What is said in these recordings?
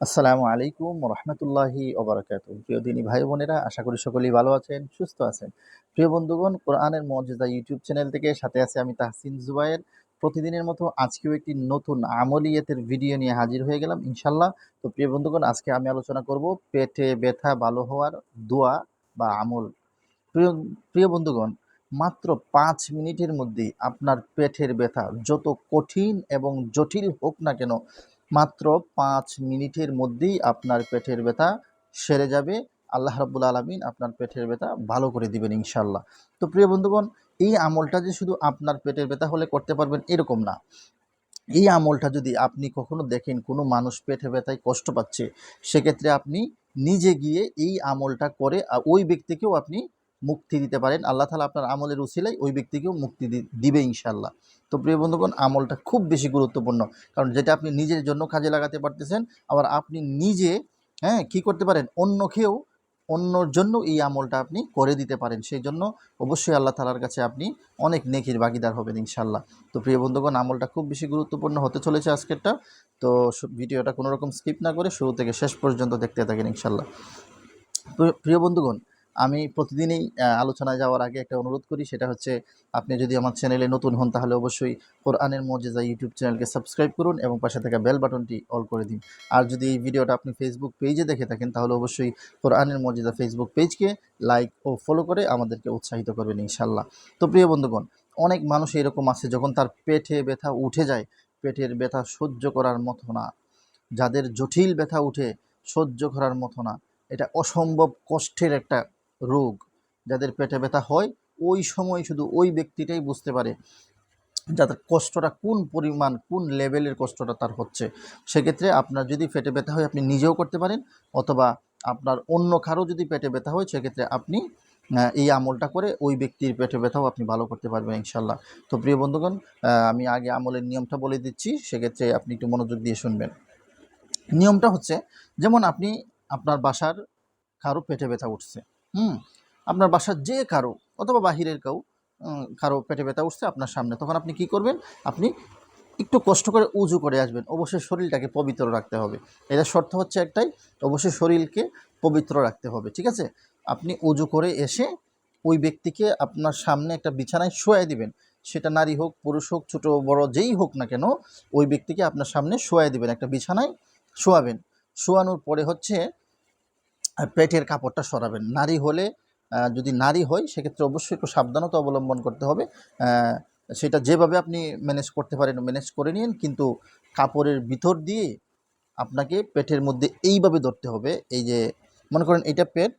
আসসালামু আলাইকুম রহমতুল্লাহি ওবরাকাত প্রিয় দিনী ভাই বোনেরা, আশা করি সকলেই ভালো আছেন, সুস্থ আছেন। প্রিয় বন্ধুগণ, কোরআনের মর্যাদা ইউটিউব চ্যানেল থেকে সাথে আছে আমি তাহসিন জুবায়ের। প্রতিদিনের মতো আজকেও একটি নতুন আমলিয়াতের ভিডিও নিয়ে হাজির হয়ে গেলাম, ইনশাল্লাহ। তো প্রিয় বন্ধুগণ, আজকে আমি আলোচনা করব পেটে ব্যথা ভালো হওয়ার দোয়া বা আমল। প্রিয় প্রিয় বন্ধুগণ, মাত্র পাঁচ মিনিটের মধ্যেই আপনার পেটের ব্যথা যত কঠিন এবং জটিল হোক না কেন মাত্র পাঁচ মিনিটের মধ্যেই আপনার পেটের ব্যথা সেরে যাবে। আল্লাহ রাব্বুল আলমিন আপনার পেটের ব্যথা ভালো করে দিবেন ইনশাল্লাহ তো প্রিয় বন্ধুগণ, এই আমলটা যে শুধু আপনার পেটের ব্যথা হলে করতে পারবেন এরকম না। এই আমলটা যদি আপনি কখনো দেখেন কোনো মানুষ পেটে ব্যথায় কষ্ট পাচ্ছে, সেক্ষেত্রে আপনি নিজে গিয়ে এই আমলটা করে ওই ব্যক্তিকেও আপনি মুক্তি দিতে পারেন। আল্লাহ তালা আপনার আমলের উসিলাই ওই ব্যক্তিকেও মুক্তি দিবে ইনশাল্লাহ তো প্রিয় বন্ধুগণ, আমলটা খুব বেশি গুরুত্বপূর্ণ। কারণ যেটা আপনি নিজের জন্য কাজে লাগাতে পারতেছেন, আবার আপনি নিজে হ্যাঁ কী করতে পারেন? অন্যকেও অন্যর জন্য এই আমলটা আপনি করে দিতে পারেন। সেই জন্য অবশ্যই আল্লাহ তালার কাছে আপনি অনেক নেকির ভাগিদার হবেন ইনশাল্লাহ তো প্রিয় বন্ধুগণ, আমলটা খুব বেশি গুরুত্বপূর্ণ হতে চলেছে আজকেরটা। তো ভিডিওটা কোনো রকম স্কিপ না করে শুরু থেকে শেষ পর্যন্ত দেখতে থাকেন ইনশাল্লাহ প্রিয় বন্ধুগণ আমি প্রতিদিনই আলোচনায় যাওয়ার আগে একটা অনুরোধ করি, সেটা হচ্ছে আপনি যদি আমার চ্যানেলে নতুন হন, তাহলে অবশ্যই কোরআনের মজেজা ইউটিউব চ্যানেলকে সাবস্ক্রাইব করুন এবং পাশে থাকা বেল বাটনটি অল করে দিন। আর যদি এই ভিডিওটা আপনি ফেসবুক পেজে দেখে থাকেন, তাহলে অবশ্যই কোরআনের মজেজা ফেসবুক পেজকে লাইক ও ফলো করে আমাদেরকে উৎসাহিত করবেন ইনশাল্লাহ তো প্রিয় বন্ধুগণ, অনেক মানুষ এরকম আছে যখন তার পেটে ব্যথা উঠে যায়, পেটের ব্যথা সহ্য করার মতো না। যাদের জটিল ব্যথা উঠে, সহ্য করার মতো না। এটা অসম্ভব কষ্টের একটা রোগ যাদের পেটে ব্যথা হয়, ওই সময় শুধু ওই ব্যক্তিটাই বুঝতে পারে যাদের কষ্টটা কোন পরিমাণ, কোন লেভেলের কষ্টটা তার হচ্ছে। সেক্ষেত্রে আপনার যদি পেটে ব্যথা হয়, আপনি নিজেও করতে পারেন অথবা আপনার অন্য কারও যদি পেটে ব্যথা হয়, সেক্ষেত্রে আপনি এই আমলটা করে ওই ব্যক্তির পেটে ব্যথাও আপনি ভালো করতে পারবেন ইনশাল্লাহ তো প্রিয় বন্ধুগণ আমি আগে আমলের নিয়মটা বলে দিচ্ছি, সেক্ষেত্রে আপনি একটু মনোযোগ দিয়ে শুনবেন। নিয়মটা হচ্ছে, যেমন আপনি আপনার বাসার কারও পেটে ব্যথা উঠছে হুম, আপনার বাসার যে কারও, অথবা বাহিরের কেউ কারও পেটে ব্যথা উঠছে আপনার সামনে, তখন আপনি কি করবেন? আপনি একটু কষ্ট করে উজু করে আসবেন। অবশ্যই শরীরটাকে পবিত্র রাখতে হবে। এটা শর্ত হচ্ছে একটাই, অবশ্যই শরীরকে পবিত্র রাখতে হবে, ঠিক আছে? আপনি উজু করে এসে ওই ব্যক্তিকে আপনার সামনে একটা বিছানায় শোয়াই দিবেন। সেটা নারী হোক, পুরুষ হোক, ছোটো, বড়, যেই হোক না কেন, ওই ব্যক্তিকে আপনার সামনে শোয়াই দিবেন, একটা বিছানায় শোয়াবেন। শোয়ানোর পরে হচ্ছে পেটের কাপড়টা সরাবেন। নারী হলে যদি নারী হয়, সেক্ষেত্রে অবশ্যই একটু সাবধানতা অবলম্বন করতে হবে। সেটা যেভাবে আপনি ম্যানেজ করতে পারেন ম্যানেজ করে নিন, কিন্তু কাপড়ের ভিতর দিয়ে আপনাকে পেটের মধ্যে এইভাবে ধরতে হবে। এই যে, মনে করেন এটা পেট,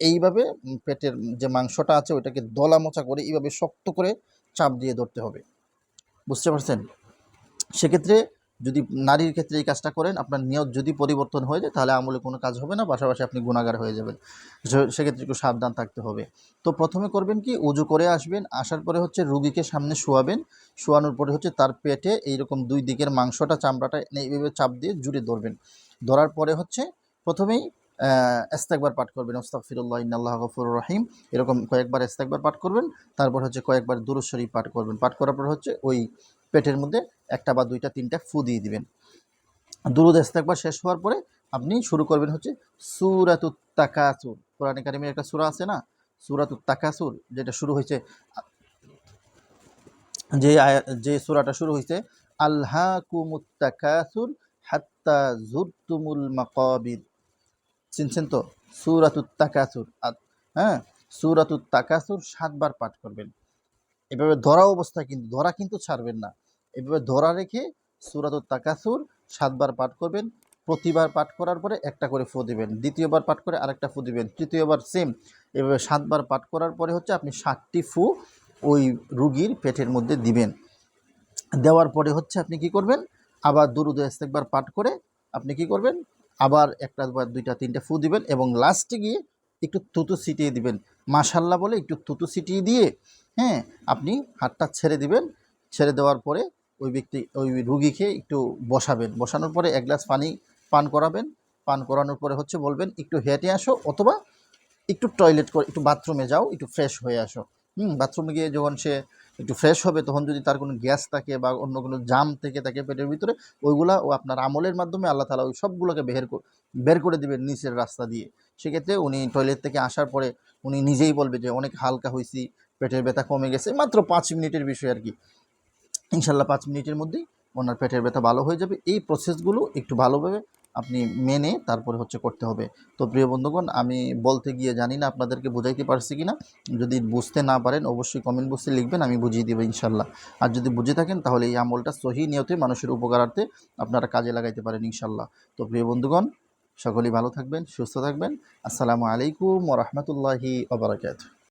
এইভাবে পেটের যে মাংসটা আছে, ওইটাকে দলা মোচা করে এইভাবে শক্ত করে চাপ দিয়ে ধরতে হবে। বুঝতে পারছেন? সেক্ষেত্রে যদি নারীর ক্ষেত্রে এই কাজটা করেন, আপনার নিয়ত যদি পরিবর্তন হয়ে যায়, তাহলে আমলে কোনো কাজ হবে না, পাশাপাশি আপনি গুণাগার হয়ে যাবেন। সেক্ষেত্রে একটু সাবধান থাকতে হবে। তো প্রথমে করবেন কি, উজু করে আসবেন, আসার পরে হচ্ছে রুগীকে সামনে শোয়াবেন। শোয়ানোর পরে হচ্ছে তার পেটে এইরকম দুই দিকের মাংসটা, চামড়াটা এইভাবে চাপ দিয়ে জুড়ে ধরবেন। ধরার পরে হচ্ছে প্রথমেই এস্তেকবার পাঠ করবেন। ওস্তাকফিরুল্লাহ ইন্নাল্লাহ গফুর রহিম। এরকম কয়েকবার এস্তেকবার পাঠ করবেন, তারপর হচ্ছে কয়েকবার দুরুশ্বরী পাঠ করবেন। পাঠ করার পর হচ্ছে ওই পেটের মধ্যে একটা বা দুইটা, তিনটা ফু দিয়ে দিবেন। দুরুদ ইস্তেকবার শেষ হওয়ার পরে আপনি শুরু করবেন হচ্ছে সুরাতুত তাকাসুর। কোরআন একাডেমির একটা সূরা আছে না? সুরাতুত তাকাসুর, যেটা শুরু হয়েছে, যে যে সূরাটা শুরু হয়েছে আল্লাহ কুমুত তাকাসুর হাত্তা জুরতুমুল মাকাবির। চিনছেন তো? সুরাতুত তাকাসুর। হ্যাঁ সুরাতুত তাকাসুর সাতবার পাঠ করবেন। এভাবে ধরা অবস্থায় কিন্তু, ধরা কিন্তু ছাড়বেন না। এভাবে ধরা রেখে সুরাতুত তাকাসুর সাতবার পাঠ করবেন, প্রতিবার পাঠ করার পরে একটা করে ফু দিবেন, দ্বিতীয়বার পাঠ করে আরেকটা ফু দিবেন, তৃতীয়বার সেম এভাবে সাতবার পাঠ করার পরে হচ্ছে আপনি ষাটটি ফু ওই রুগীর পেটের মধ্যে দিবেন। দেওয়ার পরে হচ্ছে আপনি কি করবেন? আবার দুরুদ একবার পাঠ করে আপনি কি করবেন? আবার একটা বা দুইটা তিনটা ফু দিবেন এবং লাস্টে গিয়ে একটু থুতু ছিটিয়ে দিবেন। মাশাল্লাহ বলে একটু থুতু ছিটিয়ে দিয়ে হ্যাঁ আপনি হাতটা ছেড়ে দিবেন। ছেড়ে দেওয়ার পরে ওই ব্যক্তি, ওই রুগীকে একটু বসাবেন। বসানোর পরে এক গ্লাস পানি পান করাবেন। পান করানোর পরে হচ্ছে বলবেন, একটু হেঁটে আসো অথবা একটু টয়লেট করে, একটু বাথরুমে যাও, একটু ফ্রেশ হয়ে আসো। হুম বাথরুমে গিয়ে যখন সে একটু ফ্রেশ হবে, তখন যদি তার কোনো গ্যাস থাকে বা অন্য কোনো জাম থেকে থাকে পেটের ভিতরে, ওইগুলা ও আপনার আমলের মাধ্যমে আল্লাহ তালা ওই সবগুলোকে বের বের করে দিবেন নিচের রাস্তা দিয়ে। সেক্ষেত্রে উনি টয়লেট থেকে আসার পরে উনি নিজেই বলবে যে, অনেক হালকা হয়েছি পেটের ব্যথা কমে গেছে। মাত্র পাঁচ মিনিটের বিষয় আর কি। ইনশাল্লাহ পাঁচ মিনিটের মধ্যেই ওনার পেটের ব্যথা ভালো হয়ে যাবে। এই প্রসেসগুলো একটু ভালোভাবে আপনি মেনে তারপরে হচ্ছে করতে হবে। তো প্রিয় বন্ধুগণ, আমি বলতে গিয়ে জানি না আপনাদেরকে বুঝাইতে পারছি কি না যদি বুঝতে না পারেন, অবশ্যই কমেন্ট বক্সে লিখবেন, আমি বুঝিয়ে দেবো ইনশাল্লাহ। আর যদি বুঝে থাকেন, তাহলে এই আমলটা সহি নিয়তে মানুষের উপকারার্থে আপনারা কাজে লাগাইতে পারেন ইনশাল্লাহ। তো প্রিয় বন্ধুগণ, সকলেই ভালো থাকবেন, সুস্থ থাকবেন। আসসালামু আলাইকুম ওরহমতুল্লাহি ওবরাকাত